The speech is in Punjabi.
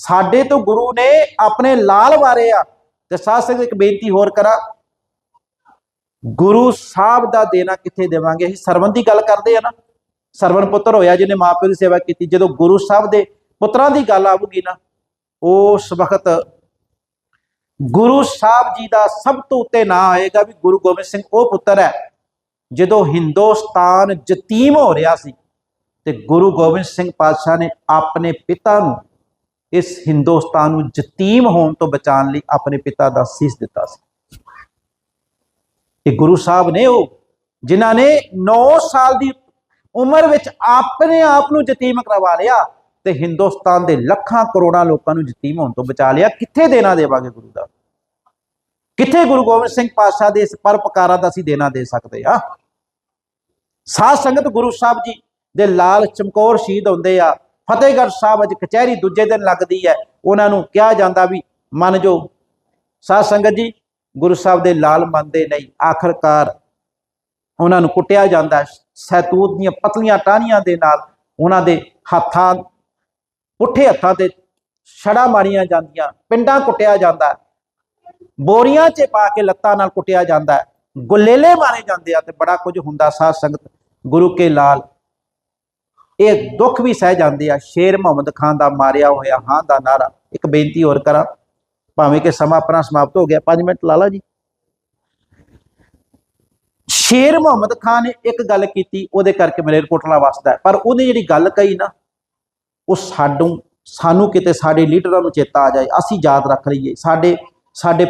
ਸਾਡੇ ਤੋਂ ਗੁਰੂ ਨੇ ਆਪਣੇ ਲਾਲ ਵਾਰੇ ਆ। ਤੇ ਸਾਧ ਸੰਗਤ, ਇੱਕ ਬੇਨਤੀ ਹੋਰ ਕਰਾਂ। ਗੁਰੂ ਸਾਹਿਬ ਦਾ ਦੇਣਾ ਕਿੱਥੇ ਦੇਵਾਂਗੇ? ਅਸੀਂ ਸਰਵਨ ਦੀ ਗੱਲ ਕਰਦੇ ਆ ਨਾ। ਸਰਵਨ ਪੁੱਤਰ ਹੋਇਆ ਜਿਹਨੇ ਮਾਪਿਓ ਦੀ ਸੇਵਾ ਕੀਤੀ, ਜਦੋਂ ਗੁਰੂ ਸਾਹਿਬ ਦੇ ਪੁੱਤਰਾਂ ਦੀ ਗੱਲ ਆਊਗੀ ਨਾ, ਉਸ ਵਕਤ ਗੁਰੂ ਸਾਹਿਬ ਜੀ ਦਾ ਸਭ ਤੋਂ ਉੱਤੇ ਨਾਂ ਆਏਗਾ ਵੀ ਗੁਰੂ ਗੋਬਿੰਦ ਸਿੰਘ, ਉਹ ਪੁੱਤਰ ਹੈ, ਜਦੋਂ ਹਿੰਦੁਸਤਾਨ ਯਤੀਮ ਹੋ ਰਿਹਾ ਸੀ, ਤੇ ਗੁਰੂ ਗੋਬਿੰਦ ਸਿੰਘ ਪਾਤਸ਼ਾਹ ਨੇ ਆਪਣੇ ਪਿਤਾ ਨੂੰ ਇਸ ਹਿੰਦੁਸਤਾਨ ਨੂੰ ਯਤੀਮ ਹੋਣ ਤੋਂ ਬਚਾਉਣ ਲਈ ਆਪਣੇ ਪਿਤਾ ਦਾ ਸੀਸ ਦਿੱਤਾ ਸੀ। ਇਹ ਗੁਰੂ ਸਾਹਿਬ ਨੇ ਉਹ, ਜਿਨ੍ਹਾਂ ਨੇ 9 ਸਾਲ ਦੀ ਉਮਰ ਵਿੱਚ ਆਪਣੇ ਆਪ ਨੂੰ ਯਤੀਮ ਕਰਵਾ ਲਿਆ ਤੇ ਹਿੰਦੁਸਤਾਨ ਦੇ ਲੱਖਾਂ ਕਰੋੜਾਂ ਲੋਕਾਂ ਨੂੰ ਯਤੀਮ ਹੋਣ ਤੋਂ ਬਚਾ ਲਿਆ, ਕਿੱਥੇ ਦੇਣਾ ਦੇਵਾਂਗੇ ਗੁਰੂ ਦਾ? ਕਿੱਥੇ ਗੁਰੂ ਗੋਬਿੰਦ ਸਿੰਘ ਪਾਤਸ਼ਾਹ ਦੇ ਇਸ ਪਰਪਕਾਰਾਂ ਦਾ ਅਸੀਂ ਦੇਣਾ ਦੇ ਸਕਦੇ ਆ ਸਾਧ ਸੰਗਤ ਗੁਰੂ ਸਾਹਿਬ ਜੀ ਦੇ ਲਾਲ ਚਮਕੌਰ ਸ਼ਹੀਦ ਹੁੰਦੇ ਆ ਫਤਿਹਗੜ੍ਹ ਸਾਹਿਬ ਅੱਜ ਕਚਹਿਰੀ ਦੂਜੇ ਦਿਨ ਲੱਗਦੀ ਹੈ। ਉਹਨਾਂ ਨੂੰ ਕਿਹਾ ਜਾਂਦਾ ਵੀ ਮੰਨ ਜੋ ਸਾਧ ਸੰਗਤ ਜੀ, ਗੁਰੂ ਸਾਹਿਬ ਦੇ ਲਾਲ ਮੰਨਦੇ ਨਹੀਂ। ਆਖਰਕਾਰ ਉਹਨਾਂ ਨੂੰ ਕੁੱਟਿਆ ਜਾਂਦਾ ਸੈਤੂਤ ਦੀਆਂ ਪਤਲੀਆਂ ਟਾਹਣੀਆਂ ਦੇ ਨਾਲ ਉਹਨਾਂ ਦੇ ਹੱਥਾਂ, ਪੁੱਠੇ ਹੱਥਾਂ ਤੇ ਛੜਾ ਮਾਰੀਆਂ ਜਾਂਦੀਆਂ, ਪਿੰਡਾਂ ਕੁੱਟਿਆ ਜਾਂਦਾ ਬੋਰੀਆਂ 'ਚ ਪਾ ਕੇ ਲੱਤਾਂ ਨਾਲ ਕੁੱਟਿਆ ਜਾਂਦਾ ਹੈ। ਗੁਲੇਲੇ ਮਾਰੇ ਜਾਂਦੇ ਆ ਤੇ ਬੜਾ ਕੁਝ ਹੁੰਦਾ। ਸਾਧ ਸੰਗਤ ਗੁਰੂ ਕੇ ਲਾਲ ਇਹ ਦੁੱਖ ਵੀ ਸਹਿ ਜਾਂਦੇ ਆ। ਸ਼ੇਰ ਮੁਹੰਮਦ ਖਾਨ ਦਾ ਮਾਰਿਆ ਹੋਇਆ ਹਾਂ ਦਾ ਨਾਰਾ। ਇੱਕ ਬੇਨਤੀ ਹੋਰ ਕਰਾਂ। ਭਾਵੇਂ ਕਿ ਸਮਾਂ ਆਪਣਾ ਸਮਾਪਤ ਹੋ ਗਿਆ 5 ਮਿੰਟ ਲਾ ਲਾ ਜੀ। ਸ਼ੇਰ ਮੁਹੰਮਦ ਖਾਨ ਨੇ ਇੱਕ ਗੱਲ ਕੀਤੀ, ਉਹਦੇ ਕਰਕੇ ਮਲੇਰਕੋਟਲਾ ਵਸਦਾ। ਪਰ ਉਹਨੇ ਜਿਹੜੀ ਗੱਲ ਕਹੀ ਨਾ, ਉਹ ਸਾਨੂੰ ਸਾਨੂੰ ਕਿਤੇ ਸਾਡੇ ਲੀਡਰਾਂ ਨੂੰ ਚੇਤਾ ਆ ਜਾਏ। ਅਸੀਂ ਯਾਦ ਰੱਖ ਲਈਏ। ਸਾਡੇ ਸਾਡੇ